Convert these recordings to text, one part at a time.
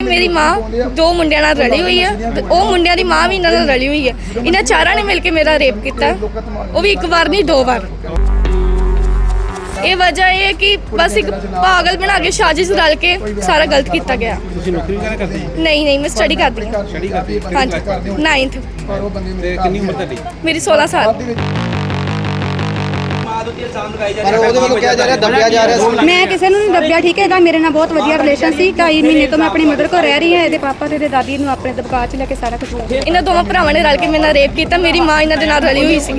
ਮੇਰੀ ਮਾਂ ਦੋ ਮੁੰਡਿਆਂ ਨਾਲ ਰਲੀ ਹੋਈ ਹੈ ਤੇ ਉਹ ਮੁੰਡਿਆਂ ਦੀ ਮਾਂ ਵੀ ਇਹਨਾਂ ਨਾਲ ਰਲੀ ਹੋਈ ਹੈ ਇਹਨਾਂ ਚਾਰਾਂ ਨੇ ਮਿਲ ਕੇ ਮੇਰਾ ਰੇਪ ਕੀਤਾ। ਉਹ ਵੀ ਇੱਕ ਵਾਰ ਨਹੀਂ ਦੋ ਵਾਰ। ਇਹ ਵਜ੍ਹਾ ਇਹ ਹੈ ਕਿ ਬਸ ਇੱਕ ਪਾਗਲ ਬਣਾ ਕੇ ਸਾਜ਼ਿਸ਼ ਰਲ ਕੇ ਸਾਰਾ ਗਲਤ ਕੀਤਾ ਗਿਆ। ਤੁਸੀਂ ਨੌਕਰੀ ਵਗੈਰਾ ਕਰਦੇ ਹੋ? ਨਹੀਂ ਨਹੀਂ ਮੈਂ ਸਟੱਡੀ ਕਰਦੀ ਹਾਂ। ਸਟੱਡੀ ਕਰਦੇ ਹੋ? ਹਾਂਜੀ। 9th ਤੇ ਕਿੰਨੀ ਉਮਰ ਤੁਹਾਡੀ? ਮੇਰੀ 16 ਸਾਲ। ਪਰ ਉਹਦੇ ਵੱਲੋਂ ਕਿਹਾ ਜਾ ਰਿਹਾ ਦੱਬਿਆ ਜਾ ਰਿਹਾ ਸੀ। ਮੈਂ ਕਿਸੇ ਨੂੰ ਨਹੀਂ ਦੱਬਿਆ ਠੀਕ ਹੈ ਇਹਦਾ ਮੇਰੇ ਨਾਲ ਬਹੁਤ ਵਧੀਆ ਰਿਲੇਸ਼ਨ ਸੀ। ਢਾਈ ਮਹੀਨੇ ਤੋਂ ਮੈਂ ਆਪਣੀ ਮਦਰ ਕੋਲ ਰਹਿ ਰਹੀ ਹਾਂ ਇਹਦੇ ਪਾਪਾ ਤੇ ਇਹਦੇ ਦਾਦੀ ਨੂੰ ਆਪਣੇ ਦਬਕਾ ਚ ਲੈ ਕੇ ਸਾਰਾ ਕੁਝ ਇਹਨਾਂ ਦੋਵਾਂ ਭਰਾਵਾਂ ਨੇ ਰਲ ਕੇ ਮੇਰੇ ਨਾਲ ਰੇਪ ਕੀਤਾ ਮੇਰੀ ਮਾਂ ਇਹਨਾਂ ਦੇ ਨਾਲ ਰਲੀ ਹੋਈ ਸੀ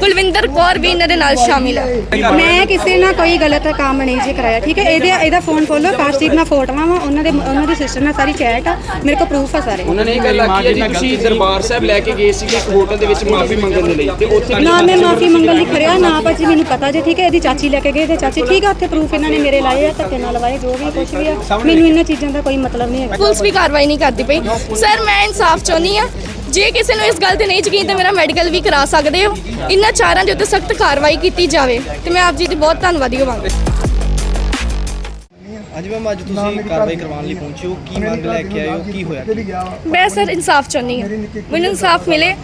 ਕੁਲਵਿੰਦਰ ਕੌਰ ਵੀ ਇਹਨਾਂ ਦੇ ਨਾਲ ਸ਼ਾਮਿਲ ਹੈ ਮੈਂ ਕਿਸੇ ਨਾਲ ਕੋਈ ਗਲਤ ਕੰਮ ਨਹੀਂ ਜੀ ਕਰਾਇਆ ਠੀਕ ਹੈ ਇਹਦੇ ਇਹਦਾ ਫੋਨ ਖੋਲੋ ਕਾਸ਼ਦੀਪ ਨਾਲ ਫੋਟੋਆਂ ਵਾ ਉਹਨਾਂ ਦੇ ਉਹਨਾਂ ਦੀ ਸਿਸਟਰ ਨਾਲ ਸਾਰੀ ਚੈਟ ਆ ਮੇਰੇ ਕੋਲ ਪ੍ਰੂਫ ਆ ਸਾਰੇ। ਉਹਨਾਂ ਨੇ ਇਹ ਗੱਲ ਆਖੀ ਹੈ ਜੀ ਤੁਸੀਂ ਦਰਬਾਰ ਸਾਹਿਬ ਲੈ ਕੇ ਗਏ ਸੀਗੇ ਇੱਕ ਹੋਟਲ ਦੇ ਵਿੱਚ ਮਾਫੀ ਮੰਗਣ ਦੇ ਲਈ ਤੇ ਉੱਥੇ ਨਾ ਮੈਂ ਮਾਫੀ ਮੰਗਣ ਲਈ ਖੜਿਆ ਨਾ ਭਾਜੀ ਮੈਨੂੰ ਪਤਾ ਜੇ ਠੀਕ ਹੈ ਇਹਦੀ ਚਾਚੀ ਲੈ ਕੇ ਗਏ ਤੇ ਚਾਚੀ ਠੀਕ ਆ ਉੱਥੇ ਪ੍ਰੂਫ ਇਹਨਾਂ ਨੇ ਮੇਰੇ ਲਾਏ ਆ ਧੱਕੇ ਨਾਲ ਲਵਾਏ ਜੋ ਵੀ ਕੁਝ ਵੀ ਆ। ਮੈਨੂੰ ਇਹਨਾਂ ਚੀਜ਼ਾਂ ਦਾ ਕੋਈ ਮਤਲਬ ਨਹੀਂ ਹੈਗਾ। ਪੁਲਿਸ ਵੀ ਕਾਰਵਾਈ ਨਹੀਂ ਕਰਦੀ ਪਈ। ਸਰ ਮੈਂ ਇਨਸਾਫ ਚਾਹੁੰਦੀ ਆ ਜੇ ਕਿਸੇ ਨੂੰ ਇਸ ਗੱਲ ਤੇ ਨਹੀਂ ਯਕੀਨ ਤੇ ਮੇਰਾ ਮੈਡੀਕਲ ਵੀ ਕਰਾ ਸਕਦੇ ਹੋ। ਇਹਨਾਂ ਚਾਰਾਂ ਦੇ ਉੱਤੇ ਸਖਤ ਕਾਰਵਾਈ ਕੀਤੀ ਜਾਵੇ ਤੇ ਮੈਂ ਆਪ ਜੀ ਦੀ ਬਹੁਤ ਧੰਨਵਾਦੀ ਹੋਵਾਂਗੀ। ਅੱਜ ਮੈਮ ਅੱਜ ਤੁਸੀਂ ਕਾਰਵਾਈ ਕਰਵਾਉਣ ਲਈ ਪਹੁੰਚੇ ਹੋ। ਕੀ ਮੰਗ ਲੈ ਕੇ ਆਏ ਹੋ? ਕੀ ਹੋਇਆ? ਮੈਂ ਸਰ ਇਨਸਾਫ ਚਾਹੁੰਦੀ ਹਾਂ। ਮੈਨੂੰ ਇਨਸਾਫ ਮਿਲੇ।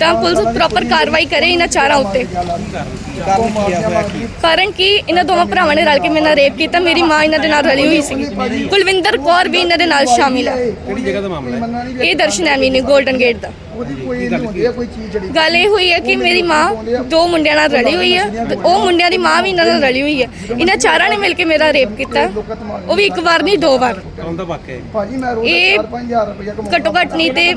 ਤਾਂ ਪੁਲਿਸ ਪ੍ਰੋਪਰ ਕਾਰਵਾਈ ਕਰੇ ਇਹਨਾਂ ਚਾਰਾਂ ਉੱਤੇ। ਕਾਰਨ ਕੀ ਆ ਹੋਇਆ ਕੀ ਕਾਰਨ ਕਿ ਇਹਨਾਂ ਦੋਵਾਂ ਭਰਾਵਾਂ ਨੇ ਰਲ ਕੇ ਮੇਰੇ ਨਾਲ ਰੇਪ ਕੀਤਾ ਮੇਰੀ ਮਾਂ ਇਹਨਾਂ ਦੇ ਨਾਲ ਰਲੀ ਹੋਈ ਸੀ ਕੁਲਵਿੰਦਰ ਕੌਰ ਵੀ ਇਹਨਾਂ ਦੇ ਨਾਲ ਸ਼ਾਮਿਲ ਹੈ ਕਿਹੜੀ ਜਗ੍ਹਾ ਦਾ ਮਾਮਲਾ ਹੈ? ਇਹ ਦਰਸ਼ਨ ਐਵੀਨਿਊ 골ਡਨ ਗੇਟ ਦਾ। ਗੱਲ ਇਹ ਹੋਈ ਹੈ ਕਿ ਮੇਰੀ ਮਾਂ ਦੋ ਮੁੰਡਿਆਂ ਨਾਲ ਰਲੀ ਹੋਈ ਹੈ ਤੇ ਉਹ ਮੁੰਡਿਆਂ ਦੀ ਮਾਂ ਵੀ ਇਹਨਾਂ ਨਾਲ ਰਲੀ ਹੋਈ ਹੈ ਇਹਨਾਂ ਚਾਰਾਂ ਨੇ ਮਿਲ ਕੇ ਮੇਰਾ ਰੇਪ ਕੀਤਾ। ਉਹ ਵੀ ਇੱਕ ਵਾਰ ਨਹੀਂ ਦੋ ਵਾਰ। ਇਹ 4-5000 ਰੁਪਏ ਕਮਾਉਂਦਾ। ਘੱਟੋ ਘੱਟ ਨਹੀਂ ਤੇ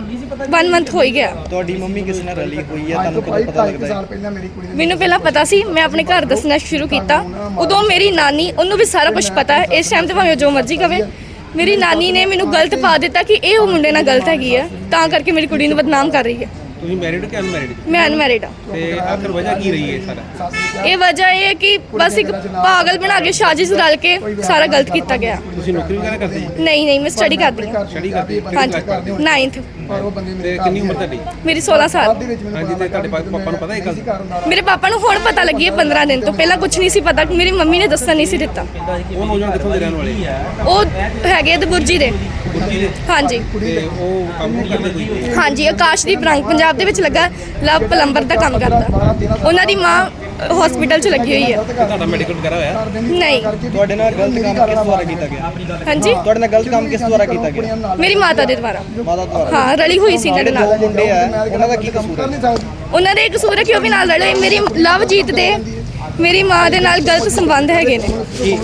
1 ਮੰਥ ਹੋ ਹੀ ਗਿਆ। ਤੁਹਾਡੀ ਮੰਮੀ ਕਿਸ ਨਾਲ ਰਲੀ ਹੋਈ ਹੈ ਅੱਜ ਤੋਂ ਤੁਹਾਨੂੰ ਭਾਈ ਕਦੋਂ ਪਤਾ 2 ਲੱਗਦਾ ਹੈ? ਸਾਲ ਪਹਿਲਾਂ ਮੇਰੀ ਕੁੜੀ ਨੇ ਮੈਨੂੰ ਪਹਿਲਾਂ ਪਤਾ ਸੀ ਮੈਂ ਆਪਣੇ ਘਰ ਦੱਸਣਾ ਸ਼ੁਰੂ ਕੀਤਾ। ਉਦੋਂ ਮੇਰੀ ਨਾਨੀ ਉਹਨੂੰ ਵੀ ਸਾਰਾ ਕੁਝ ਪਤਾ ਹੈ। ਇਸ ਟਾਈਮ ਤੇ ਭਾਵੇਂ ਉਹ ਜੋ ਮਰਜ਼ੀ ਕਵੇ। ਮੇਰੀ ਨਾਨੀ ਨੇ ਮੈਨੂੰ ਗਲਤ ਪਾ ਦਿੱਤਾ ਕਿ ਇਹ ਉਹ ਮੁੰਡੇ ਨਾਲ ਗਲਤ ਹੈਗੀ ਹੈ ਤਾਂ ਕਰਕੇ ਮੇਰੀ ਕੁੜੀ ਨੂੰ ਬਦਨਾਮ ਕਰ ਰਹੀ ਹੈ। ਤੁਸੀਂ ਮੈਰਿਡ ਕਿ ਅਨਮੈਰਿਡ ਮੈਂ ਅਨਮੈਰਿਡ ਹਾਂ। ਤੇ ਆਖਰ ਵਜ੍ਹਾ ਕੀ ਰਹੀ ਹੈ ਸਾਰਾ? ਇਹ ਵਜ੍ਹਾ ਇਹ ਹੈ ਕਿ ਬਸ ਇੱਕ ਪਾਗਲ ਬਣਾ ਕੇ ਸਾਜ਼ਿਸ਼ ਰਲ ਕੇ ਸਾਰਾ ਗਲਤ ਕੀਤਾ ਗਿਆ। ਤੁਸੀਂ ਨੌਕਰੀ ਵਗੈਰਾ ਕਰਦੇ ਹੋ ਨਹੀਂ ਨਹੀਂ ਮੈਂ ਸਟੱਡੀ ਕਰਦੀ ਹਾਂ। ਸਟੱਡੀ ਕਰਦੇ ਹੋ? ਹਾਂਜੀ। 9th ਪਰ ਉਹ ਬੰਦੇ ਤੇ ਕਿੰਨੀ ਉਮਰ ਤੁਹਾਡੀ? ਮੇਰੀ 16 ਸਾਲ। ਹਾਂਜੀ ਤੇ ਤੁਹਾਡੇ ਪਾ- ਪਾਪਾ ਨੂੰ ਪਤਾ ਹੈ ਗੱਲ? ਮੇਰੇ ਪਾਪਾ ਨੂੰ ਹੁਣ ਪਤਾ ਲੱਗੀ ਹੈ 15 ਦਿਨ ਤੋਂ। ਪਹਿਲਾਂ ਕੁਝ ਨਹੀਂ ਸੀ ਪਤਾ। ਮੇਰੀ ਮੰਮੀ ਨੇ ਦੱਸਣ ਨਹੀਂ ਸੀ ਦਿੱਤਾ। ਉਹ ਨੌਜਵਾਨ ਕਿੱਥੋਂ ਦੇ ਰਹਿਣ ਵਾਲੇ? ਉਹ ਹੈਗੇ ਤੇ ਬੁਰਜੀ ਦੇ। ਹਾਂਜੀ। ਤੇ ਉਹ ਕੰਮ ਕਰਦੇ ਹਾਂਜੀ ਆਕਾਸ਼ਦੀਪ ਰੰਗ ਪੰਜਾਬ ਦੇ ਵਿੱਚ ਲੱਗਾ ਲਵ ਪਲੰਬਰ ਦਾ ਕੰਮ ਕਰਦਾ। ਉਹਨਾਂ ਦੀ ਮਾਂ ਹਸਪੀਟਲ 'ਚ ਲੱਗੀ ਹੋਈ ਹੈ। ਤੁਹਾਡਾ ਮੈਡੀਕਲ ਵਗੈਰਾ ਹੋਇਆ? ਨਹੀਂ। ਤੁਹਾਡੇ ਨਾਲ ਗਲਤ ਕੰਮ ਕਿਸ ਦੁਆਰਾ ਕੀਤਾ ਗਿਆ? ਹਾਂਜੀ? ਤੁਹਾਡੇ ਨਾਲ ਗਲਤ ਕੰਮ ਕਿਸ ਦੁਆਰਾ ਕੀਤਾ ਗਿਆ? ਮੇਰੀ ਮਾਤਾ ਦੇ ਦੁਆਰਾ। ਮਾਤਾ ਦੁਆਰਾ। ਹਾਂ ਰਲੀ ਹੋਈ ਸੀ ਇਹਨਾਂ ਦੇ ਨਾਲ ਮੁੰਡੇ ਆ ਉਹਨਾਂ ਦਾ ਕੀ ਕਸੂਰ ਹੈ? ਉਹਨਾਂ ਦੇ ਕਸੂਰ ਹੈ ਕਿ ਉਹ ਵੀ ਨਾਲ ਰਲੇ। ਮੇਰੀ ਲਵਜੀਤ ਦੇ ਮੇਰੀ ਮਾਂ ਦੇ ਨਾਲ ਗਲਤ ਸੰਬੰਧ ਹੈਗੇ ਨੇ।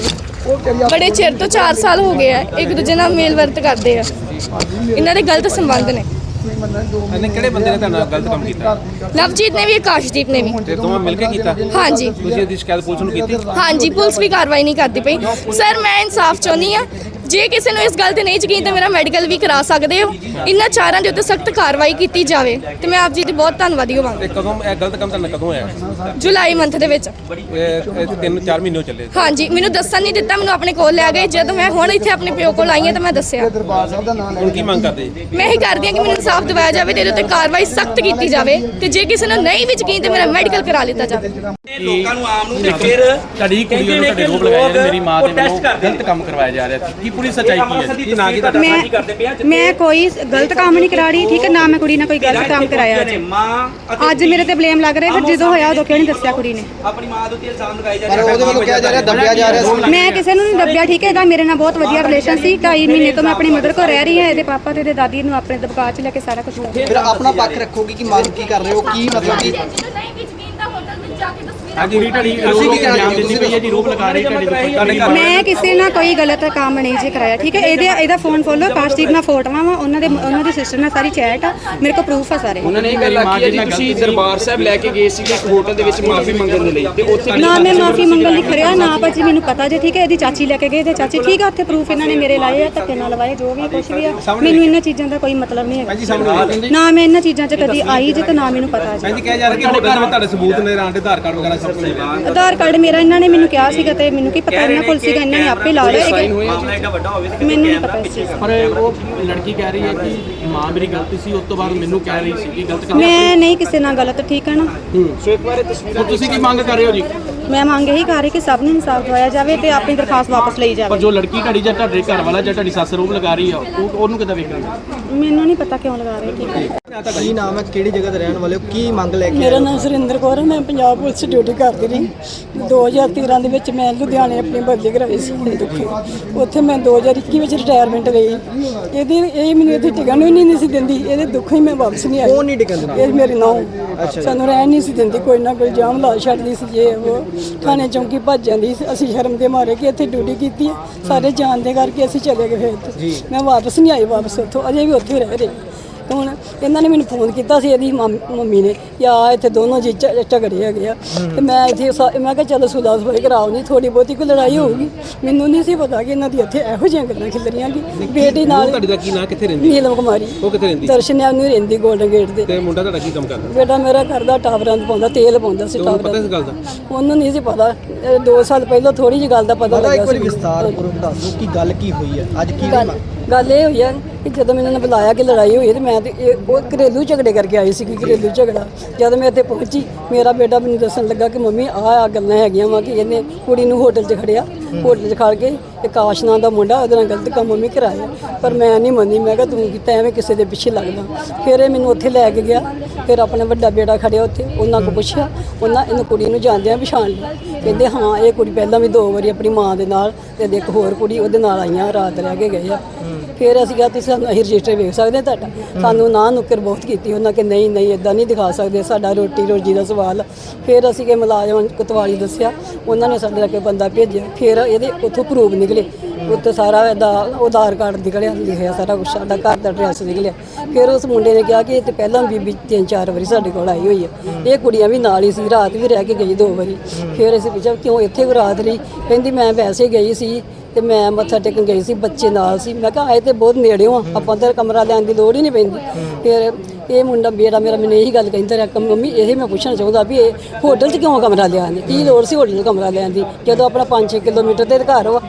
ਬੜੇ ਚਿਰ ਤੋਂ 4 ਸਾਲ ਹੋ ਗਏ ਆ ਇੱਕ ਦੂਜੇ ਨਾਲ ਮੇਲ ਵਰਤ ਕਰਦੇ ਆ। ਇਹਨਾਂ ਦੇ ਗਲਤ ਸੰਬੰਧ ਨੇ। ਇਹਨੇ ਕਿਹੜੇ ਬੰਦੇ ਨੇ ਤੁਹਾਡੇ ਗਲਤ ਕੰਮ ਕੀਤਾ? ਲਵਜੀਤ ਨੇ ਵੀ ਆਕਾਸ਼ਦੀਪ ਨੇ ਵੀ। ਤੇ ਦੋਵਾਂ ਮਿਲ ਕੇ ਕੀਤਾ? ਹਾਂਜੀ। ਤੁਸੀਂ ਇਹਦੀ ਸ਼ਿਕਾਇਤ ਪੁਲਿਸ ਨੂੰ ਕੀਤੀ? ਹਾਂਜੀ ਪੁਲਿਸ ਵੀ ਕਾਰਵਾਈ ਨਹੀਂ ਕਰਦੀ ਪਈ। ਸਰ ਮੈਂ ਇਨਸਾਫ ਚਾਹੁੰਦੀ ਆ ਜੇ ਕਿਸੇ ਨੂੰ ਇਸ ਗੱਲ ਤੇ ਨਹੀਂ ਯਕੀਨ ਤੇ ਮੇਰਾ ਮੈਡੀਕਲ ਵੀ ਕਰਾ ਸਕਦੇ ਹੋ। ਇਹਨਾਂ ਚਾਰਾਂ ਦੇ ਉੱਤੇ ਸਖਤ ਕਾਰਵਾਈ ਕੀਤੀ ਜਾਵੇ। ਤੇ ਮੈਂ ਆਪ ਜੀ ਦੀ ਬਹੁਤ ਧੰਨਵਾਦੀ ਹੋਵਾਂਗੀ ਤੇ ਕਦੋਂ ਇਹ ਗਲਤ ਕੰਮ ਨਾਲ ਕਦੋਂ ਹੋਇਆ? ਜੁਲਾਈ ਮੰਥ ਦੇ ਵਿੱਚ। ਇਹ ਇਹ ਤਿੰਨ ਚਾਰ ਮਹੀਨੇ ਹੋ ਚੱਲੇ। ਹਾਂਜੀ ਮੈਨੂੰ ਦੱਸਣ ਨਹੀਂ ਦਿੱਤਾ ਮੈਨੂੰ ਆਪਣੇ ਕੋਲ ਲੈ ਗਏ। ਜਦੋਂ ਮੈਂ ਹੁਣ ਇੱਥੇ ਆਪਣੇ ਪਿਓ ਕੋਲ ਆਈ ਹਾਂ ਤਾਂ ਮੈਂ ਦੱਸਿਆ। ਦਰਬਾਰ ਸਾਹਿਬ ਦਾ ਨਾਮ ਲੈ ਹੁਣ ਕੀ ਮੰਗ ਕਰਦੇ? ਜੀ ਮੈਂ ਇਹ ਕਰਦੀ ਹਾਂ ਕਿ ਮੈਨੂੰ ਇਨਸਾਫ ਦਿਵਾਇਆ ਜਾਵੇ ਤੇ ਇਹਦੇ ਉੱਤੇ ਕਾਰਵਾਈ ਸਖਤ ਕੀਤੀ ਜਾਵੇ ਤੇ ਜੇ ਕਿਸੇ ਨੂੰ ਨਹੀਂ ਵੀ ਯਕੀਨ ਤੇ ਮੇਰਾ ਮੈਡੀਕਲ ਕਰਾ ਲਿੱਤਾ ਜਾਵੇ। ਲੋਕਾਂ ਨੂੰ ਆਮ ਨੂੰ ਤੇ ਫਿਰ ਤੁਹਾਡੀ ਕੁੜੀ ਕਹਿੰਦੇ ਵੱਲੋਂ ਤੁਹਾਡੇ ਰੋਪ ਲਗਾਏ ਮੇਰੀ ਮਾਂ ਦੇ ਉਹ ਟੈਸਟ ਵੱਲੋਂ ਕਰਦੇ ਗਲਤ ਕੰਮ ਕਰਵਾਇਆ ਜਾ ਰਿਹਾ। ਸੀ ਕੀ ਪੂਰੀ ਸੱਚਾਈ ਕੀ ਹੈ ਜੀ? ਕੀ ਨਾ ਕੀ ਤੁਹਾਡਾ? ਮੈਂ ਸਾਂਝੀ ਕਰਦੇ ਪਿਆ ਮੈਂ ਕੋਈ ਗਲਤ ਕੰਮ ਨਹੀਂ ਕਰਾ ਰਹੀ ਠੀਕ ਹੈ ਨਾ ਮੈਂ ਕੁੜੀ ਨਾਲ ਕੋਈ ਗਲਤ ਕੰਮ ਕਰਾਇਆ ਨੇ ਜੀ ਮਾਂ ਅਤੇ ਅੱਜ ਮੇਰੇ ਤੇ ਬਲੇਮ ਲੱਗ ਰਿਹਾ ਫਿਰ ਜਦੋਂ ਹੋਇਆ ਉਦੋਂ ਕਿਉਂ ਨਹੀਂ ਦੱਸਿਆ ਕੁੜੀ ਨੇ? ਆਪਣੀ ਮਾਂ ਦੇ ਉੱਤੇ ਇਲਜ਼ਾਮ ਲਗਾਏ ਜਾ ਪਰ ਉਹਦੇ ਵੱਲੋਂ ਕਿਹਾ ਜਾ ਰਿਹਾ ਦੱਬਿਆ ਜਾ ਰਿਹਾ ਸੀ। ਮੈਂ ਕਿਸੇ ਨੂੰ ਨਹੀਂ ਦੱਬਿਆ ਠੀਕ ਹੈ ਇਹਦਾ ਮੇਰੇ ਨਾਲ ਬਹੁਤ ਵਧੀਆ ਰਿਲੇਸ਼ਨ ਸੀ ਢਾਈ ਮਹੀਨੇ ਤੋਂ ਮੈਂ ਆਪਣੀ ਮਦਰ ਕੋਲ ਰਹਿ ਰਹੀ ਹਾਂ ਇਹਦੇ ਪਾਪਾ ਤੇ ਇਹਦੇ ਦਾਦੀ ਨੂੰ ਆਪਣੇ ਦਬਕਾ ਚ ਲੈ ਕੇ ਸਾਰਾ ਕੁਝ ਫਿਰ ਆਪਣਾ ਪੱਖ ਰੱਖੋਗੇ ਕਿ ਮੰਗ ਕੀ ਕਰ ਰਹੇ ਹੋ? ਕੀ ਮਤਲਬ ਕਿ ਹਾਂਜੀ। ਵੀ ਤੁਹਾਡੀ ਰੋਪ ਇਲਜ਼ਾਮ ਦਿੰਦੀ ਪਈ ਹੈ ਜੀ ਰੋਪ ਲਗਾ ਰਹੀ ਤੁਹਾਡੇ ਉੱਪਰ ਤੁਹਾਡੇ ਘਰ ਮੈਂ ਕਿਸੇ ਨਾਲ ਕੋਈ ਗਲਤ ਕੰਮ ਨਹੀਂ ਜੀ ਕਰਾਇਆ ਠੀਕ ਹੈ? ਇਹਦੇ ਇਹਦਾ ਫੋਨ ਖੋਲੋ ਕਾਸ਼ਦੀਪ ਨਾਲ ਫੋਟੋਆਂ ਵਾ ਉਹਨਾਂ ਦੇ ਉਹਨਾਂ ਦੀ ਸਿਸਟਰ ਨਾਲ ਸਾਰੀ ਚੈਟ ਆ ਮੇਰੇ ਕੋਲ ਪ੍ਰੂਫ ਆ ਸਾਰੇ। ਉਹਨਾਂ ਨੇ ਇਹ ਗੱਲ ਆਖੀ ਹੈ ਜੀ ਤੁਸੀਂ ਦਰਬਾਰ ਸਾਹਿਬ ਲੈ ਕੇ ਗਏ ਸੀਗੇ ਇੱਕ ਹੋਟਲ ਦੇ ਵਿੱਚ ਮਾਫੀ ਮੰਗਣ ਦੇ ਲਈ ਤੇ ਉੱਥੇ ਨਾ ਮੈਂ ਮਾਫੀ ਮੰਗਣ ਲਈ ਖੜਿਆ ਨਾ ਭਾਜੀ ਮੈਨੂੰ ਪਤਾ ਜੇ ਠੀਕ ਹੈ? ਇਹਦੀ ਚਾਚੀ ਲੈ ਕੇ ਗਏ ਤੇ ਚਾਚੀ ਠੀਕ ਆ ਉੱਥੇ ਪ੍ਰੂਫ ਇਹਨਾਂ ਨੇ ਮੇਰੇ ਲਾਏ ਆ ਧੱਕੇ ਨਾਲ ਲਵਾਏ ਜੋ ਵੀ ਕੁਝ ਵੀ ਆ। ਮੈਨੂੰ ਇਹਨਾਂ ਚੀਜ਼ਾਂ ਦਾ ਕੋਈ ਮਤਲਬ ਨਹੀਂ ਹੈਗਾ। ਨਾ ਮੈਂ ਇਹਨਾਂ ਚੀਜ਼ਾਂ 'ਚ ਕਦੀ ਆਈ ਜੇ ਤੇ ਨਾ ਮੈਨੂੰ ਪਤਾ ਜੀ। ਕਿਹਾ ਜਾ ਰਿਹਾ ਕਿ ਤੁਹਾਡੇ ਸਬੂਤ ਨੇ ਰਾਂ ਦੇ ਆਧਾਰ ਕਾਰਡ ਵਗੈਰਾ ਆਧਾਰ ਕਾਰਡ ਮੇਰਾ ਇਹਨਾਂ ਨੇ ਮੈਨੂੰ ਕਿਹਾ ਸੀਗਾ ਤੇ ਮੈਨੂੰ ਕੀ ਪਤਾ ਇਹਨਾਂ ਕੋਲ ਸੀਗਾ ਇਹਨਾਂ ਨੇ ਆਪੇ ਲਾ ਲਿਆ ਮਾਮਲਾ ਐਡਾ ਵੱਡਾ ਹੋਵੇ ਤੇ ਮੈਨੂੰ ਨਹੀਂ ਪਤਾ ਇਸ ਚੀਜ਼ ਦਾ ਪਰ ਉਹ ਲੜਕੀ ਕਹਿ ਰਹੀ ਹੈ ਕਿ ਮਾਂ ਮੇਰੀ ਗਲਤੀ ਸੀ ਉਸ ਤੋਂ ਬਾਅਦ ਮੈਨੂੰ ਕਹਿ ਰਹੀ ਸੀ ਕਿ ਗਲਤ ਕੰਮ ਮੈਂ ਨਹੀਂ ਕਿਸੇ ਨਾਲ ਗਲਤ ਠੀਕ ਹੈ ਨਾ? ਸੋ ਇੱਕ ਵਾਰ ਇਹ ਤਸਵੀਰ ਹੁਣ ਤੁਸੀਂ ਕੀ ਮੰਗ ਕਰ ਰਹੇ ਹੋ ਜੀ? ਮੈਂ ਮੰਗ ਇਹੀ ਕਰ ਰਹੀ ਕਿ ਸਭ ਨੂੰ ਇਨਸਾਫ ਦਵਾਇਆ ਜਾਵੇ ਤੇ ਆਪਣੀ ਦਰਖਾਸਤ ਵਾਪਸ ਲਈ ਪਰ ਜਾਵੇ ਜੋ ਲੜਕੀ ਤੁਹਾਡੀ ਜਾਂ ਤੁਹਾਡੇ ਘਰ ਵਾਲਾ ਜਾਂ ਤੁਹਾਡੀ ਸੱਸ ਰੋਪ ਲਗਾ ਰਹੀ ਆ ਉਹ ਉਹਨੂੰ ਕਿੱਦਾਂ ਵੇਖਣਾ? ਮੈਨੂੰ ਨਹੀਂ ਪਤਾ ਕਿਉਂ ਲਗਾ ਰਹੇ ਠੀਕ ਹੈ? ਕੀ ਨਾਮ ਹੈ? ਕਿਹੜੀ ਜਗ੍ਹਾ ਤੇ ਰਹਿਣ ਵਾਲੇ ਹੋ? ਕੀ ਮੰਗ ਲੈ ਕੇ ਮੇਰਾ ਨਾਮ ਸੁਰਿੰਦਰ ਕੌਰ ਹੈ ਮੈਂ ਪੰਜਾਬ ਪੁਲਿਸ 'ਚ ਡਿਊਟੀ ਕਰਦੀ ਰਹੀ। 2013 ਦੇ ਵਿੱਚ ਮੈਂ ਲੁਧਿਆਣੇ ਆਪਣੀ ਬਦਲੀ ਕਰਾਈ ਸੀ ਦੁੱਖੀ। ਉੱਥੇ ਮੈਂ 2021 ਵਿੱਚ ਰਿਟਾਇਰਮੈਂਟ ਲਈ। ਇਹਦੀ ਇਹ ਮੈਨੂੰ ਇੱਥੇ ਟਿਕਣ ਵੀ ਨਹੀਂ ਸੀ ਦਿੰਦੀ। ਇਹਦੇ ਦੁੱਖ ਹੀ ਮੈਂ ਵਾਪਸ ਨਹੀਂ ਆਈ ਕੌਣ ਨਹੀਂ ਟਿਕਣ ਦਿੰਦਾ? ਇਹ ਮੇਰੀ ਨੌ। ਸਾਨੂੰ ਰਹਿਣ ਨਹੀਂ ਸੀ ਦਿੰਦੀ ਕੋਈ ਨਾ ਕੋਈ ਜਾਮ ਲਾ ਛੱਡਦੀ ਸੀ ਜੇ ਉਹ ਥਾਣੇ ਚੌਂਕੀ ਭੱਜ ਜਾਂਦੀ ਸੀ। ਅਸੀਂ ਸ਼ਰਮ ਦੇ ਮਾਰੇ ਕਿ ਇੱਥੇ ਡਿਊਟੀ ਕੀਤੀ ਹੈ। ਸਾਰੇ ਜਾਣਦੇ ਕਰਕੇ ਅਸੀਂ ਚਲੇ ਗਏ ਫਿਰ। ਮੈਂ ਵਾਪਸ ਨਹੀਂ ਆਈ ਵਾਪਸ ਉੱਥੋਂ। ਅਜੇ ਵੀ ਉੱਥੇ ਰਹਿ ਰਹੀ। ਤੇ ਹੁਣ। ਇਹਨਾਂ ਨੇ ਮੈਨੂੰ ਫੋਨ ਕੀਤਾ ਸੀ ਇਹਦੀ ਮੰਮ- ਮੰਮੀ ਨੇ ਕਿ ਆ ਇੱਥੇ ਦੋਨੋਂ ਜੀ ਝ- ਝਗੜੇ ਹੈਗੇ ਆ। ਤੇ ਮੈਂ ਇੱਥੇ ਸਾ- ਮੈਂ ਕਿਹਾ ਚਲੋ ਸੁਲਾਹ ਸਫ਼ਾਈ ਕਰਾਓ ਨਹੀਂ ਥੋੜੀ ਬਹੁਤੀ ਕੋਈ ਲੜਾਈ ਹੋਊਗੀ। ਮੈਨੂੰ ਨਹੀਂ ਸੀ ਪਤਾ ਕਿ ਇਹਨਾਂ ਦੀ ਇੱਥੇ ਇਹੋ ਜਿਹੀਆਂ ਗੱਲਾਂ ਖਿਲਰੀਆਂ ਕਿ ਬੇਟੀ ਨਾਲ ਤੁਹਾਡੀ ਦਾ ਕੀ ਨਾਂ ਕਿੱਥੇ ਰਹਿੰਦੀ? ਨੀਲਮ ਕੁਮਾਰੀ। ਉਹ ਕਿੱਥੇ ਰਹਿੰਦੀ? ਦਰਸ਼ਨ ਐਵਨਿਊ ਰਹਿੰਦੀ 골ਡਨ ਗੇਟ ਦੇ। ਤੇ ਮੁੰਡਾ ਤੁਹਾਡਾ ਕੀ ਕੰਮ ਕਰਦਾ? ਬੇਟਾ ਮੇਰਾ ਕਰਦਾ ਟਾਵਰਾਂ ਦਾ ਪਾਉਂਦਾ ਤੇਲ ਪਾਉਂਦਾ ਸੀ ਪਤਾ ਟਾਵਰਾਂ ਇਸ ਗੱਲ ਦਾ? ਉਹਨੂੰ ਨਹੀਂ ਸੀ ਪਤਾ। 2 ਸਾਲ ਪਹਿਲਾਂ ਥੋੜੀ ਜਿਹੀ ਗੱਲ ਦਾ ਪਤਾ ਪਤਾ ਲੱਗਾ ਇੱਕ ਵਾਰੀ ਸੀ। ਵਿਸਤਾਰ ਪੂਰਵਕ ਦੱਸ ਦਿਓ ਕਿ ਗੱਲ ਕੀ ਹੋਈ ਹੈ? ਅੱਜ ਕੀ ਗੱਲ ਗੱਲ ਇਹ ਹੋਈ ਹੈ ਕਿ ਜਦੋਂ ਮੈਨੂੰ ਇਹਨਾਂ ਨੇ ਬੁਲਾਇਆ ਕਿ ਲੜਾਈ ਹੋਈ ਹੈ ਤੇ ਮੈਂ ਤੇ ਇਹ ਉਹ ਘਰੇਲੂ ਝਗੜੇ ਕਰਕੇ ਆਈ ਸੀ ਕਿ ਘਰੇਲੂ ਝਗੜਾ। ਜਦ ਮੈਂ ਇੱਥੇ ਪਹੁੰਚੀ, ਮੇਰਾ ਬੇਟਾ ਮੈਨੂੰ ਦੱਸਣ ਲੱਗਾ ਕਿ ਮੰਮੀ, ਆਹ ਆ ਗੱਲਾਂ ਹੈਗੀਆਂ ਵਾ ਕਿ ਇਹਨੇ ਕੁੜੀ ਨੂੰ ਹੋਟਲ 'ਚ ਖੜਿਆ। ਹੋਟਲ 'ਚ ਖੜ ਕੇ ਇੱਕ ਆਕਾਸ਼ ਨਾਂ ਦਾ ਮੁੰਡਾ, ਉਹਦੇ ਨਾਲ ਗਲਤ ਕੰਮ ਮੰਮੀ ਕਰਾਇਆ। ਪਰ ਮੈਂ ਨਹੀਂ ਮੰਨੀ, ਮੈਂ ਕਿਹਾ ਤੂੰ ਕੀਤਾ, ਐਵੇਂ ਕਿਸੇ ਦੇ ਪਿੱਛੇ ਲੱਗਦਾ। ਫਿਰ ਇਹ ਮੈਨੂੰ ਉੱਥੇ ਲੈ ਕੇ ਗਿਆ। ਫਿਰ ਆਪਣਾ ਵੱਡਾ ਬੇਟਾ ਖੜਿਆ ਉੱਥੇ, ਉਹਨਾਂ ਕੋਲ ਪੁੱਛਿਆ। ਉਹਨਾਂ ਇਹਨੂੰ ਕੁੜੀ ਨੂੰ ਜਾਣਦਿਆਂ ਪਛਾਣ ਲਿਆ। ਕਹਿੰਦੇ, ਹਾਂ, ਇਹ ਕੁੜੀ ਪਹਿਲਾਂ ਵੀ ਦੋ ਵਾਰੀ ਆਪਣੀ ਮਾਂ ਦੇ ਨਾਲ ਤੇ ਇੱਕ ਹੋਰ ਕੁੜੀ ਉਹਦੇ ਨਾਲ ਆਈਆਂ, ਰਾਤ ਰਹਿ ਕੇ ਗਏ ਆ। ਫਿਰ ਅਸੀਂ ਕਿਹਾ ਤੁਸੀਂ ਸਾਨੂੰ ਅਸੀਂ ਰਜਿਸਟਰ ਵੇਖ ਸਕਦੇ ਹਾਂ ਤੁਹਾਡਾ। ਸਾਨੂੰ ਨਾ ਨੁੱਕਰ ਬਹੁਤ ਕੀਤੀ ਉਹਨਾਂ ਕਿ ਨਹੀਂ ਨਹੀਂ ਇਦਾਂ ਨਹੀਂ ਦਿਖਾ ਸਕਦੇ, ਸਾਡਾ ਰੋਟੀ ਰੋਜੀ ਦਾ ਸਵਾਲ। ਫਿਰ ਅਸੀਂ ਕਿ ਮੁਲਾਜ਼ਮ ਕੋਤਵਾਲੀ ਦੱਸਿਆ। ਉਹਨਾਂ ਨੇ ਸਾਡੇ ਲਾਗੇ ਬੰਦਾ ਭੇਜਿਆ। ਫਿਰ ਇਹਦੇ ਉੱਥੋਂ ਪ੍ਰੂਫ ਨਿਕਲੇ। ਉੱਥੇ ਸਾਰਾ ਇਹਦਾ ਆਧਾਰ ਕਾਰਡ ਨਿਕਲਿਆ, ਲਿਖਿਆ ਸਾਰਾ ਕੁਛ, ਸਾਡਾ ਘਰ ਦਾ ਐਡਰੈਸ ਨਿਕਲਿਆ। ਫਿਰ ਉਸ ਮੁੰਡੇ ਨੇ ਕਿਹਾ ਕਿ ਇਹ ਤੇ ਪਹਿਲਾਂ ਬੀਬੀ ਤਿੰਨ ਚਾਰ ਵਾਰੀ ਸਾਡੇ ਕੋਲ ਆਈ ਹੋਈ ਹੈ ਇਹ ਕੁੜੀਆਂ ਵੀ ਨਾਲ ਹੀ ਸੀ, ਰਾਤ ਵੀ ਰਹਿ ਕੇ ਗਈ ਦੋ ਵਾਰੀ। ਫਿਰ ਅਸੀਂ ਪੁੱਛਿਆ, ਕਿਉਂ ਇੱਥੇ ਕਿਉਂ ਰਾਤ ਰਹੀ? ਕਹਿੰਦੀ, ਮੈਂ ਵੈਸੇ ਗਈ ਸੀ ਤੇ ਮੈਂ ਮੱਥਾ ਟੇਕਣ ਗਈ ਸੀ, ਬੱਚੇ ਨਾਲ ਸੀ। ਮੈਂ ਕਿਹਾ, ਆਏ ਤੇ ਬਹੁਤ ਨੇੜਿਓਂ ਆ, ਆਪਾਂ ਤਾਂ ਕਮਰਾ ਲੈਣ ਦੀ ਲੋੜ ਹੀ ਨਹੀਂ ਪੈਂਦੀ। ਫਿਰ ਇਹ ਮੁੰਡਾ ਬੇੜਾ ਮੇਰਾ ਮੈਨੂੰ ਇਹੀ ਗੱਲ ਕਹਿੰਦਾ ਰਿਹਾ ਕਿ ਮੰਮੀ ਇਹ ਮੈਂ ਪੁੱਛਣਾ ਚਾਹੁੰਦਾ ਵੀ ਇਹ ਹੋਟਲ 'ਚ ਕਿਉਂ ਕਮਰਾ ਲਿਆ ਨੇ ਕੀ ਲੋੜ ਸੀ ਹੋਟਲ 'ਚ ਕਮਰਾ ਲੈਣ ਦੀ ਜਦੋਂ ਆਪਣਾ 5-6 ਕਿਲੋਮੀਟਰ ਤੇ ਘਰ ਵਾ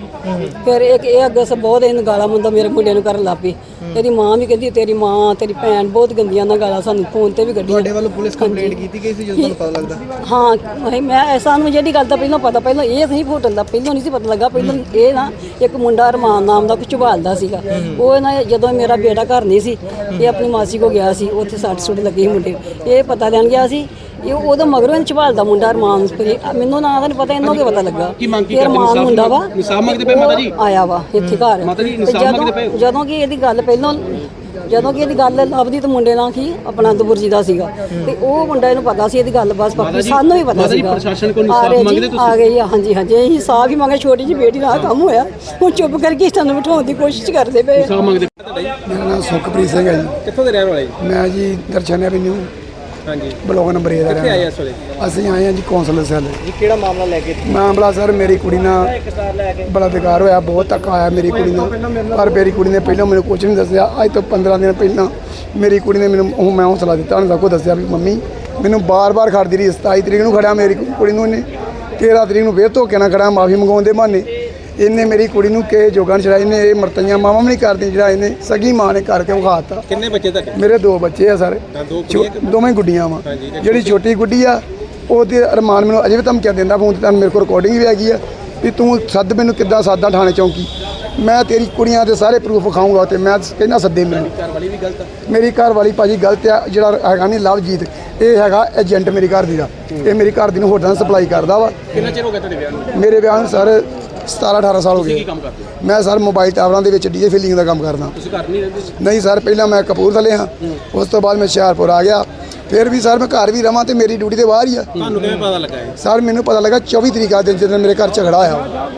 ਫਿਰ ਇੱਕ ਇਹ ਅੱਗੇ ਸ ਬਹੁਤ ਇਹਨੂੰ ਗਾਲਾਂ ਮੁੰਡਾ ਮੇਰੇ ਮੁੰਡੇ ਨੂੰ ਕਰਨ ਪਈ। ਇਹਦੀ ਮਾਂ ਵੀ ਕਹਿੰਦੀ ਤੇਰੀ ਮਾਂ ਤੇਰੀ ਭੈਣ ਬਹੁਤ ਗੰਦੀਆਂ ਨਾਲ ਗਾਲਾਂ ਸਾਨੂੰ ਫੋਨ ਤੇ ਵੀ ਕੱਢੀਆਂ। ਤੁਹਾਡੇ ਵੱਲੋਂ ਪੁਲਿਸ ਕੰਪਲੇਂਟ ਕੀਤੀ ਗਈ ਸੀ ਜਦੋਂ ਤੁਹਾਨੂੰ ਪਤਾ ਲੱਗਦਾ? ਹਾਂ ਮੈਂ- ਮੈਂ ਸਾਨੂੰ ਜਿਹੜੀ ਗੱਲ ਦਾ ਪਹਿਲਾਂ ਪਤਾ ਪਹਿਲਾਂ ਇਹ ਨਹੀਂ ਹੋਟਲ ਦਾ ਪਹਿਲਾਂ ਨਹੀਂ ਸੀ ਪਤਾ ਲੱਗਾ ਪਹਿਲਾਂ ਇਹ ਨਾ ਇੱਕ ਮੁੰਡਾ ਅਰਮਾਨ ਨਾਮ ਦਾ ਕੁਝ ਝੁਬਾਲਦਾ ਸੀਗਾ। ਉਹ ਨਾ ਜਦੋਂ ਮੇਰਾ ਬੇਟਾ ਘਰ ਨਹੀਂ ਸੀ ਇਹ ਆਪਣੀ ਮਾਸੀ ਕੋ ਗਿਆ ਸੀ ਉੱਥੇ ਸੱਟ ਸੁੱਟ ਲੱਗੀ ਸੀ ਮੁੰਡੇ ਨੂੰ। ਇਹ ਪਤਾ ਲੈਣ ਗਿਆ ਸੀ ਇਹ ਉਹਦਾ ਮਗਰੋਂ ਇਹ ਝੁਬਾਲਦਾ ਮੁੰਡਾ ਅਰਮਾਨ। ਮੈਨੂੰ ਨਾਂ ਦਾ ਨਹੀਂ ਪਤਾ ਇਹਨੂੰ ਕੀ ਪਤਾ ਲੱਗਾ ਕੀ ਮੰਗ ਕੀ ਇਹ ਕਰਦੇ? ਅਰਮਾਨ ਇਨਸਾਫ਼ ਮੁੰਡਾ ਵਾ ਇਨਸਾਫ਼ ਮੰਗਦੇ ਪਏ ਮਾਤਾ ਜੀ? ਉਹ ਆਇਆ ਵਾ ਇੱਥੇ ਘਰ ਮਾਤਾ ਜੀ, ਤੇ ਇਨਸਾਫ਼ ਜਦੋਂ- ਮੰਗਦੇ ਪਏ ਹੋ? ਜਦੋਂ ਕਿ ਇਹਦੀ ਗੱਲ ਪਹਿਲਾਂ ਜਦੋਂ ਕਿ ਇਹਦੀ ਗੱਲ ਲਵਦੀ ਤੇ ਮੁੰਡੇ ਨਾਲ ਕੀ ਆਪਣਾ ਦਬੁਰਜੀ ਦਾ ਸੀਗਾ। ਤੇ ਉਹ ਮੁੰਡਾ ਇਹਨੂੰ ਪਤਾ ਸੀ ਇਹਦੀ ਗੱਲ ਬਸ ਜੀ, ਸਾਨੂੰ ਵੀ ਪਤਾ ਜੀ, ਸੀਗਾ। ਪ੍ਰਸ਼ਾਸਨ ਕੋਲ ਇਨਸਾਫ਼ ਜੀ, ਮੰਗਦੇ ਤੁਸੀਂ? ਆ ਗਈ ਆ, ਹਾਂਜੀ ਹਾਂਜੀ। ਅਸੀਂ ਸਾਫ਼ ਹੀ ਮੰਗੇ ਛੋਟੀ ਜਿਹੀ ਬੇਟੀ ਨਾਲ ਕੰਮ ਹੋਇਆ। ਹੁਣ ਚੁੱਪ ਕਰਕੇ ਸਾਨੂੰ ਬਿਠਾਉਣ ਦੀ ਕੋਸ਼ਿਸ਼ ਕਰਦੇ ਪਏ। ਸਾਹ ਮੰਗਦੇ ਜੀ ਮੇਰਾ ਨਾਮ ਸੁਖਪ੍ਰੀਤ ਸਿੰਘ ਹੈ ਜੀ। ਕਿੱਥੋਂ ਦੇ ਰਹਿਣ ਵਾਲੇ? ਜੀ ਮੈਂ ਜੀ ਦਰਸ਼ਨ ਐਵਨਿਊ। ਹਾਂਜੀ। ਬਲੋਕ ਨੰਬਰ 1 ਦਾ ਕਿੱਥੇ ਆਏ ਇਸ ਵੇਲੇ? ਅਸੀਂ ਆਏ ਹਾਂ ਜੀ ਕੌਂਸਲ ਸੈੱਲ ਜੀ ਕਿਹੜਾ ਮਾਮਲਾ ਲੈ ਕੇ? ਮਾਮਲਾ ਸਰ ਮੇਰੀ ਕੁੜੀ ਨਾਲ ਬੜਾ ਬੇਕਾਰ ਹੋਇਆ ਬਹੁਤ ਧੱਕਾ ਆਇਆ ਮੇਰੀ ਕੁੜੀ ਨਾਲ। ਪਰ ਮੇਰੀ ਕੁੜੀ ਨੇ ਪਹਿਲਾਂ ਮੈਨੂੰ ਕੁਝ ਨਹੀਂ ਦੱਸਿਆ। ਅੱਜ ਤੋਂ 15 ਦਿਨ ਪਹਿਲਾਂ ਮੇਰੀ ਕੁੜੀ ਨੇ ਮੈਨੂੰ ਉਹ ਮੈਂ ਹੌਸਲਾ ਦਿੱਤਾ ਉਹਨੇ ਸਭ ਦੱਸਿਆ ਵੀ ਮੰਮੀ ਮੈਨੂੰ ਬਾਰ-ਬਾਰ ਖੜਦੀ ਰਹੀ। 27 ਤਰੀਕ ਨੂੰ ਖੜਿਆ ਮੇਰੀ ਕੁੜੀ ਨੂੰ ਇਹਨੇ 13 ਤਰੀਕ ਨੂੰ ਫੇਰ ਧੋਕੇ ਨਾਲ ਖੜਾ ਮਾਫੀ ਮੰਗਾਉਣ ਦੇ ਬਹਾਨੇ। ਇਹਨੇ ਮੇਰੀ ਕੁੜੀ ਨੂੰ ਕਿ ਜੋਗਾਂ ਚੜਾਈ ਇਹਨੇ ਇਹ ਮਰਤਈਆਂ ਮਾਵਾਂ ਵੀ ਨਹੀਂ ਕਰਦੀ ਜਿਹੜਾ ਇਹਨੇ ਸਗੀ ਮਾਂ ਨੇ ਕਰਕੇ ਵਿਖਾਤਾ। ਕਿੰਨੇ ਬੱਚੇ ਤੁਹਾਡੇ? ਮੇਰੇ ਦੋ ਬੱਚੇ ਆ ਸਾਰੇ। ਹਾਂ, ਦੋ ਛੋ- ਦੋਵੇਂ ਗੁੱਡੀਆਂ ਵਾ। ਜਿਹੜੀ ਛੋਟੀ ਗੁੱਡੀ ਆ ਉਹਦੇ ਅਰਮਾਨ ਮੈਨੂੰ ਅਜੇ ਵੀ ਧਮਕੀਆਂ ਦਿੰਦਾ ਫੋਨ ਤੇ ਤੁਹਾਨੂੰ ਮੇਰੇ ਕੋਲ ਰਿਕਾਰਡਿੰਗ ਵੀ ਹੈਗੀ ਆ ਵੀ ਤੂੰ ਸੱਦ ਮੈਨੂੰ ਕਿੱਦਾਂ ਸਾਦਾ ਥਾਣੇ ਚੌਂਕੀ। ਮੈਂ ਤੇਰੀ ਕੁੜੀਆਂ ਦੇ ਸਾਰੇ ਪ੍ਰੂਫ ਵਿਖਾਊਂਗਾ ਤੇ ਮੈਂ ਕਹਿੰਦਾ ਸੱਦੇ ਮੈਨੂੰ। ਘਰ ਵਾਲੀ ਵੀ ਗਲਤ ਆ। ਮੇਰੀ ਘਰ ਵਾਲੀ ਭਾਜੀ ਗਲਤ ਆ ਜਿਹੜਾ ਹੈਗਾ ਨਹੀਂ ਲਵਜੀਤ ਇਹ ਹੈਗਾ ਏਜੰਟ ਮੇਰੀ ਘਰ ਦੀ ਦਾ। ਇਹ ਮੇਰੀ ਘਰ ਦੀ ਨੂੰ ਹੋਟਲਾਂ ਸਪਲਾਈ ਕਰਦਾ ਵਾ। ਕਿੰਨਾ ਚਿਰ ਹੋ ਗਿਆ ਤੁਹਾਡੇ ਵਿਆਹ ਨੂੰ? ਮੇਰੇ ਵਿਆਹ ਨੂੰ ਸਰ 17 18 ਸਾਲ ਹੋ ਕੀ ਗਏ। ਕੰਮ ਕਰਦੇ ਹੋ? ਮੈਂ ਸਰ ਮੋਬਾਈਲ ਟਾਵਰਾਂ ਦੇ ਵਿੱਚ ਡੀਜੇ ਫਿਲਿੰਗ ਦਾ ਕੰਮ ਕਰਦਾ। ਤੁਸੀਂ ਘਰ ਨਹੀਂ ਰਹਿੰਦੇ ਸੀ? ਨਹੀਂ ਸਰ ਪਹਿਲਾਂ ਮੈਂ ਕਪੂਰਥਲੇ ਹਾਂ। ਉਸ ਤੋਂ ਬਾਅਦ ਮੈਂ ਹੁਸ਼ਿਆਰਪੁਰ ਆ ਗਿਆ। ਫਿਰ ਵੀ ਸਰ ਮੈਂ ਘਰ ਵੀ ਰਵਾਂ ਤੇ ਮੇਰੀ ਡਿਊਟੀ ਤੇ ਬਾਹਰ ਹੀ ਆ। ਤੁਹਾਨੂੰ ਕਿਵੇਂ ਪਤਾ ਲੱਗਾ ਇਹ? ਸਰ ਮੈਨੂੰ ਪਤਾ ਲੱਗਾ 24 ਤਰੀਕ ਦਿਨ ਜਦੋਂ ਮੇਰੇ ਘਰ ਝਗੜਾ ਹੋਇਆ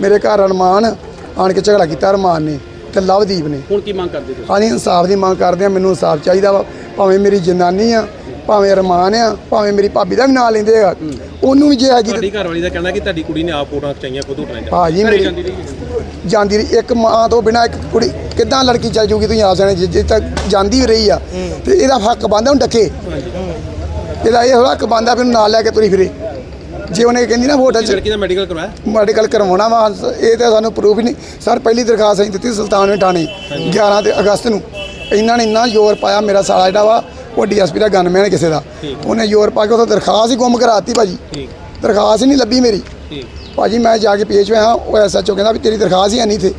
ਮੇਰੇ ਘਰ ਅਰਮਾਨ ਆਣ ਕੇ ਝਗੜਾ ਕੀਤਾ ਅਰਮਾਨ ਨੇ ਤੇ ਲਵਦੀਪ ਨੇ। ਹੁਣ ਕੀ ਮੰਗ ਕਰਦੇ ਤੁਸੀਂ? ਅਸੀਂ ਇਨਸਾਫ ਦੀ ਮੰਗ ਕਰਦੇ ਆ ਮੈਨੂੰ ਇਨਸਾਫ ਚਾਹੀਦਾ ਵਾ। ਭਾਵੇਂ ਮੇਰੀ ਜਨਾਨੀ ਆ ਭਾਵੇਂ ਅਰਮਾਨ ਆ ਭਾਵੇਂ ਮੇਰੀ ਭਾਬੀ ਦਾ ਵੀ ਨਾਂ ਲੈਂਦੇ ਆ। ਉਹਨੂੰ ਵੀ ਜੇ ਹੈਗੀ ਤੁਹਾਡੀ ਘਰ ਵਾਲੀ ਦਾ ਕਹਿਣਾ ਕਿ ਤੁਹਾਡੀ ਕੁੜੀ ਨੇ ਆਪ ਫੋਟੋਆਂ ਖਿਚਾਈਆਂ ਖੁਦ ਉਠਾਈਆਂ ਭਾਜੀ ਮੇਰੀ ਜਾਂਦੀ ਰਹੀ ਹੈ। ਜਾਂਦੀ ਰਹੀ। ਇੱਕ ਮਾਂ ਤੋਂ ਬਿਨਾ ਇੱਕ ਕੁੜੀ ਕਿੱਦਾਂ ਲੜਕੀ ਚੱਲ ਜੂਗੀ ਤੁਸੀਂ ਆਪ ਜਾਣੇ ਜੇ ਤੱਕ ਜਾਂਦੀ ਰਹੀ ਆ। ਤੇ ਇਹਦਾ ਹੱਕ ਬੰਦਾ ਹੁਣ ਡੱਕੇ। ਇਹਦਾ ਇਹ ਹੱਕ ਬੰਦਾ ਫਿਰ ਨਾਲ ਲੈ ਕੇ ਤੁਰੀ ਫਿਰੇ। ਜੇ ਉਹਨੇ ਕਹਿੰਦੀ ਨਾ ਹੋਟਲ 'ਚ ਲੜਕੀ ਦਾ ਮੈਡੀਕਲ ਕਰਵਾਇਆ? ਮੈਡੀਕਲ ਕਰਵਾਉਣਾ ਵਾ ਇਹ ਤਾਂ ਸਾਨੂੰ ਪ੍ਰੂਫ ਹੀ ਨਹੀਂ। ਸਰ ਪਹਿਲੀ ਦਰਖਾਸਤ ਅਸੀਂ ਦਿੱਤੀ ਸੁਲਤਾਨਵੇਂ ਥਾਣੇ 11 ਤੇ ਅਗਸਤ ਨੂੰ। ਇਹਨਾਂ ਨੇ ਇੰਨਾ ਜ਼ੋਰ ਪਾਇਆ ਮੇਰਾ ਸਾਲਾ ਜਿਹੜਾ ਵਾ ਉਹ ਡੀਐਸਪੀ ਦਾ ਗਨਮੈਨ ਕਿਸੇ ਦਾ। ਉਹਨੇ ਜ਼ੋਰ ਪਾ ਕੇ ਉਹ ਦਰਖਾਸਤ ਹੀ ਗੁੰਮ ਕਰਾਤੀ ਭਾਜੀ। ਦਰਖਾਸਤ ਹੀ ਨਹੀਂ ਲੱਭੀ ਮੇਰੀ। ਭਾਜੀ ਮੈਂ ਜਾ ਕੇ ਪੇਸ਼ ਹੋਇਆ ਉਹ ਐਸਐਚਓ ਕਹਿੰਦਾ ਵੀ ਤੇਰੀ ਦਰਖਾਸਤ ਹੀ ਨਹੀਂ ਇੱਥੇ।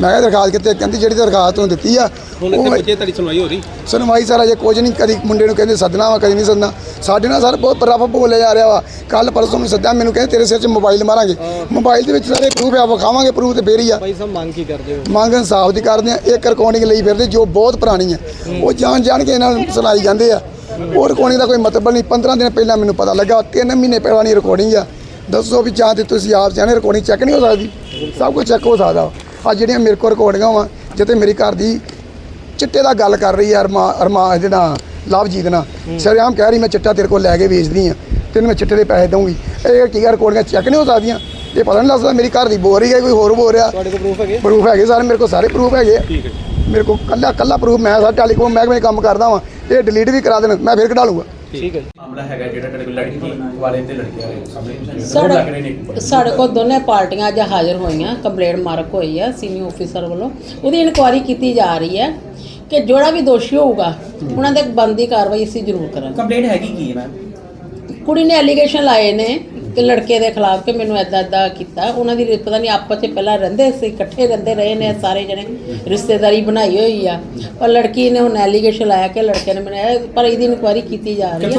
ਮੈਂ ਕਿਹਾ ਦਰਖਾਸਤ ਕਿੱਥੇ ਕਹਿੰਦੀ ਜਿਹੜੀ ਦਰਖਾਸਤ ਤੂੰ ਦਿੱਤੀ ਆ ਹੁਣ ਉਹ ਇੱਥੇ ਬੱਚੇ ਤੁਹਾਡੀ ਸੁਣਵਾਈ ਹੋ ਰਹੀ? ਸੁਣਵਾਈ ਸਾਰਾ ਜੇ ਕੁਝ ਨਹੀਂ ਕਦੀ ਮੁੰਡੇ ਨੂੰ ਕਹਿੰਦੇ ਸੱਦਣਾ ਵਾ ਕਦੀ ਨਹੀਂ ਸੱਦਣਾ। ਸਾਡੇ ਨਾਲ ਸਰ ਬਹੁਤ ਰਫ ਬੋਲਿਆ ਜਾ ਰਿਹਾ ਵਾ। ਕੱਲ ਪਰਸੋਂ ਨੂੰ ਸੱਦਿਆ ਮੈਨੂੰ ਕਹਿੰਦੇ ਤੇਰੇ ਸਿਰ 'ਚ ਮੋਬਾਈਲ ਮਾਰਾਂਗੇ। ਮੋਬਾਈਲ ਦੇ ਵਿੱਚ ਸਾਰੇ ਪ੍ਰੂਫ ਆ ਵਿਖਾਵਾਂਗੇ ਪ੍ਰੂਫ ਤੇ ਫੇਰ ਹੀ ਆ। ਭਾਈ ਸਾਹਿਬ ਮੰਗ ਕੀ ਕਰਦੇ ਹੋ? ਮੰਗ ਇਨਸਾਫ ਦੀ ਕਰਦੇ ਆ ਇੱਕ ਰਿਕਾਰਡਿੰਗ ਲਈ ਫਿਰਦੇ ਜੋ ਬਹੁਤ ਪੁਰਾਣੀ ਹੈ। ਉਹ ਜਾਣ ਜਾਣ ਕੇ ਇਹਨਾਂ ਨੂੰ ਸੁਣਾਈ ਜਾਂਦੇ ਆ। ਉਹ ਰਿਕਾਰਡਿੰਗ ਦਾ ਕੋਈ ਮਤਲਬ ਨਹੀਂ 15 ਦਿਨ ਪਹਿਲਾਂ ਮੈਨੂੰ ਪਤਾ ਲੱਗਾ 3 ਮਹੀਨੇ ਪੁਰਾਣੀ ਰਿਕਾਰਡਿੰਗ ਆ। ਦੱਸੋ ਵੀ ਜਾਂ ਤੇ ਤੁਸੀਂ ਆਪ ਜਾਣੇ ਰਿਕਾਰਡਿੰਗ ਚੈੱਕ ਨਹੀਂ ਹੋ ਸਕਦੀ। ਸਭ ਕੁਝ ਚੈੱਕ ਹੋ ਸਕਦਾ ਆ ਜਿਹੜੀਆਂ ਮੇਰੇ ਕੋਲ ਰਿਕਾਰਡਿੰਗਾਂ ਵਾ ਜਿੱਤੇ ਮੇਰੀ ਘਰ ਦੀ ਚਿੱਟੇ ਦਾ ਗੱਲ ਕਰ ਰਹੀ ਆ ਅਰਮਾ ਅਰਮਾ ਜਿਹੜਾ ਲਵਜੀਤ ਨਾਲ। ਸ਼ਰਿਆਮ ਕਹਿ ਰਹੀ ਮੈਂ ਚਿੱਟਾ ਤੇਰੇ ਕੋਲ ਲੈ ਕੇ ਵੇਚਦੀ ਆ ਤੈਨੂੰ ਮੈਂ ਚਿੱਟੇ ਦੇ ਪੈਸੇ ਦਊਂਗੀ। ਇਹ ਕੀ ਰਿਕਾਰਡਿੰਗਾਂ ਚੈੱਕ ਨਹੀਂ ਹੋ ਸਕਦੀਆਂ। ਇਹ ਪਤਾ ਨਹੀਂ ਲੱਗਦਾ ਮੇਰੀ ਘਰ ਦੀ ਬੋਲ ਰਹੀ ਹੈ ਕੋਈ ਹੋਰ ਬੋਲ ਰਿਹਾ ਤੁਹਾਡੇ ਕੋਲ ਪ੍ਰੂਫ ਹੈਗੇ? ਪ੍ਰੂਫ ਹੈਗੇ ਸਾਰੇ ਮੇਰੇ ਕੋਲ ਸਾਰੇ ਪ੍ਰੂਫ ਹੈਗੇ ਠੀਕ ਹੈ ਮੇਰੇ ਕੋਲ ਕੱਲਾ ਕੱਲਾ ਪ੍ਰੂਫ ਮੈਂ ਸਾਰਾ ਟੈਲੀਕਾਮ ਮਹਿਕਮੇ ਕੰਮ ਕਰਦਾ ਵਾਂ। ਇਹ ਡਿਲੀਟ ਵੀ ਕਰਾ ਦੇਣ ਮੈਂ ਫਿਰ ਕਢਾ ਲੂੰਗਾ। ਠੀਕ ਹੈ ਮਾਮਲਾ ਹੈਗਾ ਜਿਹੜਾ ਤੁਹਾਡੇ ਕੋਲ ਲੜਕੀ ਵਾਲੇ ਤੇ ਲੜਕੇ ਵਾਲੇ ਸਾਹਮਣੇ ਸਾਡੇ ਲੱਗ ਰਹੇ ਨੇ ਇੱਕ ਸਾਡੇ ਕੋਲ ਦੋਨੇ ਪਾਰਟੀਆਂ ਅੱਜ ਹਾਜ਼ਰ ਹੋਈਆਂ ਕੰਪਲੇਂਟ ਮਾਰਕ ਹੋਈ ਹੈ ਸੀਨੀਅਰ ਆਫੀਸਰ ਵੱਲੋਂ। ਉਹਦੀ ਇਨਕੁਆਇਰੀ ਕੀਤੀ ਜਾ ਰਹੀ ਹੈ ਕਿ ਜਿਹੜਾ ਵੀ ਦੋਸ਼ੀ ਹੋਊਗਾ ਉਹਨਾਂ ਦੇ ਬੰਦੀ ਕਾਰਵਾਈ ਅਸੀਂ ਜ਼ਰੂਰ ਕਰਾਂਗੇ। ਕੰਪਲੇਂਟ ਹੈਗੀ ਕੀ ਹੈ ਮੈਮ? ਕੁੜੀ ਨੇ ਐਲੀਗੇਸ਼ਨ ਲਾਏ ਨੇ ਕਿ ਲੜਕੇ ਦੇ ਖਿਲਾਫ ਕਿ ਮੈਨੂੰ ਐਦਾਂ ਐਦਾਂ ਕੀਤਾ। ਉਹਨਾਂ ਦੀ ਪਤਾ ਨਹੀਂ ਆਪਸ ਵਿੱਚ ਪਹਿਲਾਂ ਰਹਿੰਦੇ ਸੀ ਇਕੱਠੇ ਰਹਿੰਦੇ ਰਹੇ ਨੇ ਸਾਰੇ ਜਣੇ ਰਿਸ਼ਤੇਦਾਰੀ ਬਣਾਈ ਹੋਈ ਆ। ਪਰ ਲੜਕੀ ਨੇ ਹੁਣ ਐਲੀਗੇਸ਼ਨ ਲਾਇਆ ਕਿ ਲੜਕੇ ਨੇ ਬਣਾਇਆ ਪਰ ਇਹਦੀ ਇਨਕੁਆਇਰੀ ਕੀਤੀ ਜਾ ਰਹੀ ਹੈ।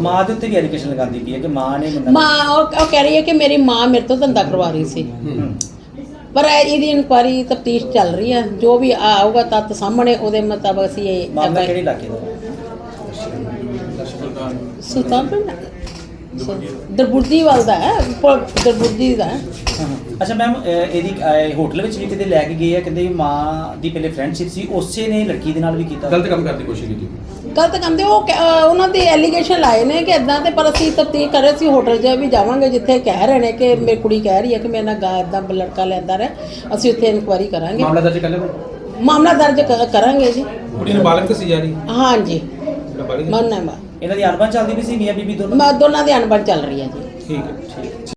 ਮਾਂ ਦੇ ਉੱਤੇ ਵੀ ਐਲੀਗੇਸ਼ਨ ਲਗਾਉਂਦੀ ਪਈ ਹੈ ਕਿ ਮਾਂ ਨੇ ਮੈਨੂੰ ਮਾਂ ਉਹ ਉਹ ਕਹਿ ਰਹੀ ਹੈ ਕਿ ਮੇਰੀ ਮਾਂ ਮੇਰੇ ਤੋਂ ਧੰਦਾ ਕਰਵਾ ਰਹੀ ਸੀ। ਪਰ ਇਹ- ਇਹਦੀ ਇਨਕੁਆਰੀ ਤਫਤੀਸ਼ ਚੱਲ ਰਹੀ ਹੈ ਜੋ ਵੀ ਆਊਗਾ ਤੱਤ ਸਾਹਮਣੇ ਉਹਦੇ ਮੁਤਾਬਕ ਅਸੀਂ ਇਹ ਮਾਮਲਾ ਕਿਹੜੇ ਇਲਾਕੇ ਦਾ? ਸੁਲਤਾਨਪੁਰ। ਦਰਬੁਰਦੀ ਵਾਲ ਦਾ ਹੈ ਦਰਬੁਰਦੀ ਦਾ ਹੈ। ਅੱਛਾ ਮੈਮ ਇਹਦੀ ਹੋਟਲ ਵਿੱਚ ਵੀ ਕਿਤੇ ਲੈ ਕੇ ਗਏ ਆ? ਕਹਿੰਦੇ ਮਾਂ ਦੀ ਪਹਿਲੇ ਫਰੈਂਡਸ਼ਿਪ ਸੀ ਉਸੇ ਨੇ ਲੜਕੀ ਦੇ ਨਾਲ ਵੀ ਕੀਤਾ? ਗਲਤ ਕੰਮ ਕਰਨ ਦੀ ਕੋਸ਼ਿਸ਼ ਕੀਤੀ। ਗਲਤ ਕਹਿੰਦੇ ਉਹ ਕਹਿ- ਅਹ ਉਹਨਾਂ ਦੇ ਐਲੀਗੇਸ਼ਨ ਲਾਏ ਨੇ ਕਿ ਇਦਾਂ ਤੇ ਪਰ ਅਸੀਂ ਤਫਤੀਸ਼ ਕਰ ਰਹੇ ਸੀ ਹੋਟਲ 'ਚ ਵੀ ਜਾਵਾਂਗੇ ਜਿੱਥੇ ਕਹਿ ਰਹੇ ਨੇ ਕਿ ਮੇਰੀ ਕੁੜੀ ਕਹਿ ਰਹੀ ਹੈ ਕਿ ਮੇਰੇ ਨਾਲ ਗਾ ਇਦਾਂ ਲੜਕਾ ਲੈਂਦਾ ਰਿਹਾ ਅਸੀਂ ਉੱਥੇ ਇਨਕੁਆਰੀ ਕਰਾਂਗੇ। ਮਾਮਲਾ ਦਰਜ ਕਰ ਲਿਆ? ਮਾਮਲਾ ਦਰਜ ਕਰਾਂਗੇ ਜੀ। ਕੁੜੀ ਨੂੰ ਬਾਲਗ ਦੱਸੀ ਜਾ ਰਹੀ? ਹਾਂਜੀ। ਨਾਬਾਲਿਗ ਮੰਨਣਾ ਮੈਂ। ਇਹਨਾਂ ਦੀ ਅਣਬਣ ਚੱਲਦੀ ਵੀ ਸੀ ਮੀਆਂ ਬੀਬੀ ਦੋਨੋਂ ਮੈਂ ਦੋਨਾਂ ਦੀ ਅਣਬਣ ਚੱਲ ਰਹੀ ਹੈ ਜੀ। ਠੀਕ ਹੈ।